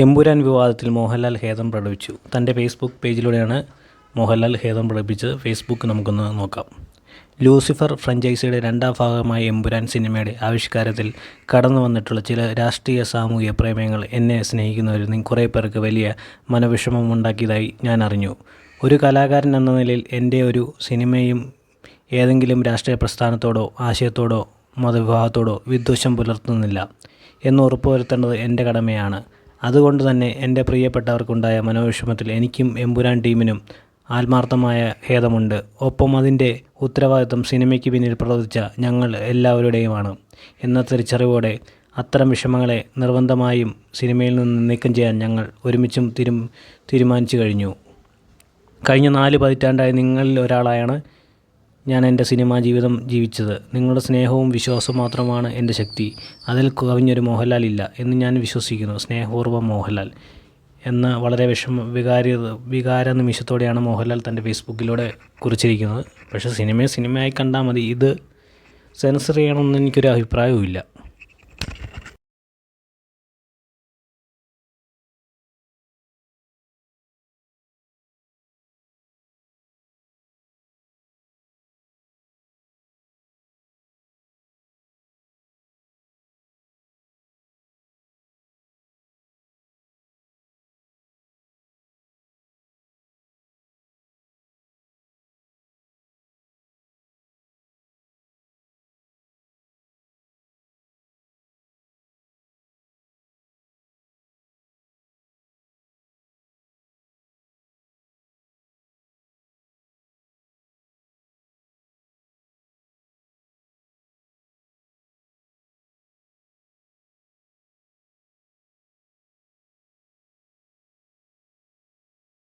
എമ്പുരാൻ വിവാദത്തിൽ മോഹൻലാൽ ഖേദം പ്രകടിപ്പിച്ചു. തന്റെ ഫേസ്ബുക്ക് പേജിലൂടെയാണ് മോഹൻലാൽ ഖേദം പ്രകടിപ്പിച്ചത് ഫേസ്ബുക്ക് നമുക്കൊന്ന് നോക്കാം. ലൂസിഫർ ഫ്രഞ്ചൈസിയുടെ രണ്ടാം ഭാഗമായ എമ്പുരാൻ സിനിമയുടെ ആവിഷ്കാരത്തിൽ കടന്നു വന്നിട്ടുള്ള ചില രാഷ്ട്രീയ സാമൂഹിക പ്രേമങ്ങൾ എന്നെ സ്നേഹിക്കുന്നവരിൽ നിന്ന് കുറേ പേർക്ക് വലിയ മനവിഷമമുണ്ടാക്കിയതായി ഞാൻ അറിഞ്ഞു. ഒരു കലാകാരൻ എന്ന നിലയിൽ എന്റെ ഒരു സിനിമയും ഏതെങ്കിലും രാഷ്ട്രീയ പ്രസ്ഥാനത്തോടോ ആശയത്തോടോ മതവിഭാഗത്തോടോ വിദ്വേഷം പുലർത്തുന്നില്ല. എന്ന് ഉറപ്പുവരുത്തേണ്ടത് എന്റെ കടമയാണ്. അതുകൊണ്ട് തന്നെ എന്റെ പ്രിയപ്പെട്ടവർക്കുണ്ടായ മനോവിഷമത്തിൽ എനിക്കും എമ്പുരാൻ ടീമിനും ആത്മാർത്ഥമായ ഖേദമുണ്ട്. ഒപ്പം അതിന്റെ ഉത്തരവാദിത്വം സിനിമയ്ക്ക് പിന്നിൽ പ്രവർത്തിച്ച ഞങ്ങൾ എല്ലാവരുടെയുമാണ്. എന്ന തിരിച്ചറിവോടെ അത്തരം വിഷമങ്ങളെ നിർബന്ധമായും സിനിമയിൽ നിന്ന് നീക്കം ചെയ്യാൻ ഞങ്ങൾ ഒരുമിച്ചും തീരും തീരുമാനിച്ചു കഴിഞ്ഞു. കഴിഞ്ഞ നാല് പതിറ്റാണ്ടായി നിങ്ങളിൽ ഒരാളായാണ് ഞാൻ എന്റെ സിനിമാ ജീവിതം ജീവിച്ചത്. നിങ്ങളുടെ സ്നേഹവും വിശ്വാസവും മാത്രമാണ് എന്റെ ശക്തി. അതിൽ കവിഞ്ഞൊരു മോഹൻലാൽ ഇല്ല എന്ന് ഞാൻ വിശ്വസിക്കുന്നു. സ്നേഹപൂർവം മോഹൻലാൽ എന്ന വളരെ വിഷമ വികാര വികാര നിമിഷത്തോടെയാണ് മോഹൻലാൽ തന്റെ ഫേസ്ബുക്കിലൂടെ കുറിച്ചിരിക്കുന്നത്. പക്ഷേ സിനിമയെ സിനിമയായി കണ്ടാൽ മതി. ഇത് സെൻസർ ചെയ്യണമെന്ന് എനിക്കൊരു അഭിപ്രായവും ഇല്ല